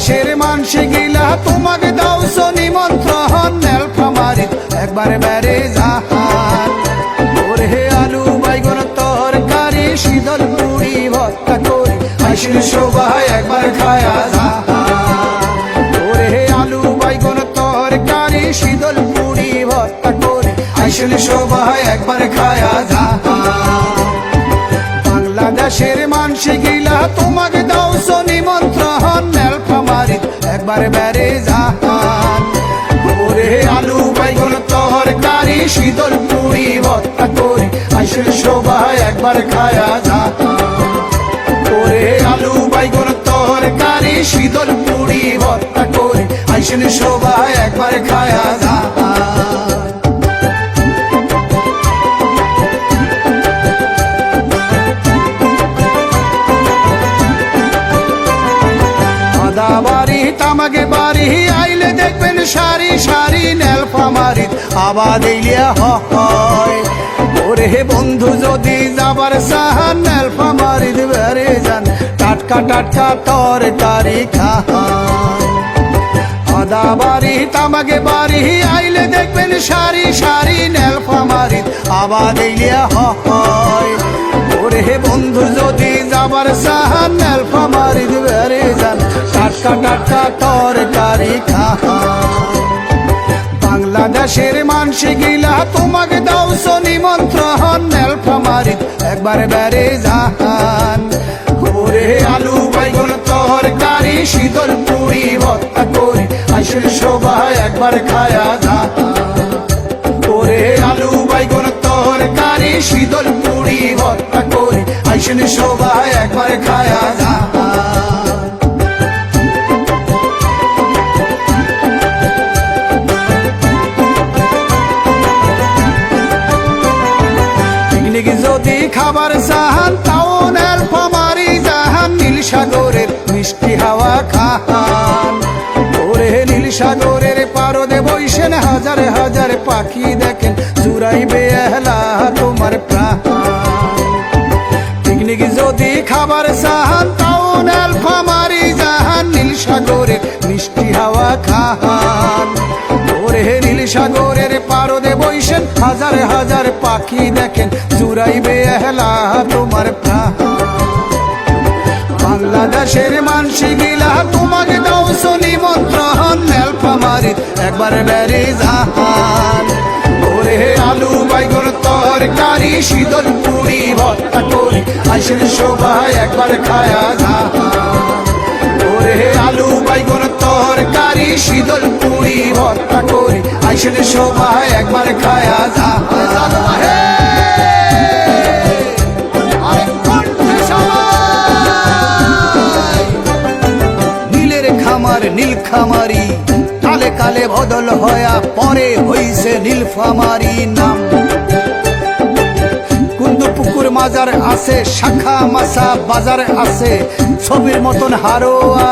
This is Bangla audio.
বাংলাদেশের মানসি গিলা তোমাকে দাও নিমন্ত্রণ নেলফামারি একবার বেড়ে যাহান ওরে আলু বাইগন, তরকারি, শীতল মুড়ি ভর্তা করি। আইসির সবাই একবার খায়া যাহান ওরে আলু বাইগন, তরকারি, শীতল ভর্তা করি। আইসির সবাই একবার খায়া বাংলাদেশের মানসি গিলা তোমাকে দাও নিমন্ত্রণ নেলফামারি একবার বেড়ে যাহান ওরে আলু বাইগন তরকারি, শীতল পুরি, ভর্তা করি, আসল সবাই একবার খায়া যাহান ওরে আলু বাইগন তরকারি, শীতল পুরি, ভর্তা করি, আসল সবাই একবার খায়া যাহান আদা তামাকে বাড়ি আইলে দেখবেন সারি সারি নেলফামারি আবাদ ইলিয়া হয়। ওরে বন্ধু, যদি যাবার সাহান নেলফামারি বেড়ে যান। টাটকা টাটকা তরকারি খান আদা বাড়ি তামাকে বাড়ি আইলে দেখবেন সারি সারি নেলফামারি আবাদ ইলিয়া হয়। যাবার সাহান নেলফামারি বেড়ে যান টাটকা টাটকা তরকারি খান বাংলাদেশের মানসি গিলা তোমাকে দাও নিমন্ত্রণ নেলফামারি একবার বেড়ে যান। ওরে আলু বাইগন তরকারি শীতল পুরি, ভর্তা করি। আসল সবাই একবার খায়া যান। ওরে আলু বাইগন তরকারি শীতল পুরি, ভর্তা করি। আসল সবাই একবার খায়া যান যদি খাবার চাহান তাও নেলফামারি জাহান, নীল সাগরের মিষ্টি হাওয়া খান ওরে নীল সাগরের পারদে বইসেন হাজার হাজার পাখি দেখেন চুরাই বেহলা তোমার প্রাণ। যদি খাবার চাহান তাও নেলফামারি জাহান। নীল সাগরের মিষ্টি হাওয়া খান ওরে নীল সাগরের পারদে বইসেন, হাজার হাজার পাখি দেখেন চুরাইবে এহলা তোমার প্রাণ। বাংলাদেশের মানসি গিলা, তোমাকে দাও নিমন্ত্রণ নেলফামারি একবার বেড়ে যাহান একবার খায়া যাহান ওরে আলু বাইগন তরকারি, শীতল পুরি ভর্তা করি। আসল সবাই একবার খায়া নীলের খামার, নীল খামারি, কালে কালে বদল হয়া, পরে হইছে নীলফামারি নাম। মাজার আছে শাখা মাসা বাজার আছে ছবির মতন হারোয়া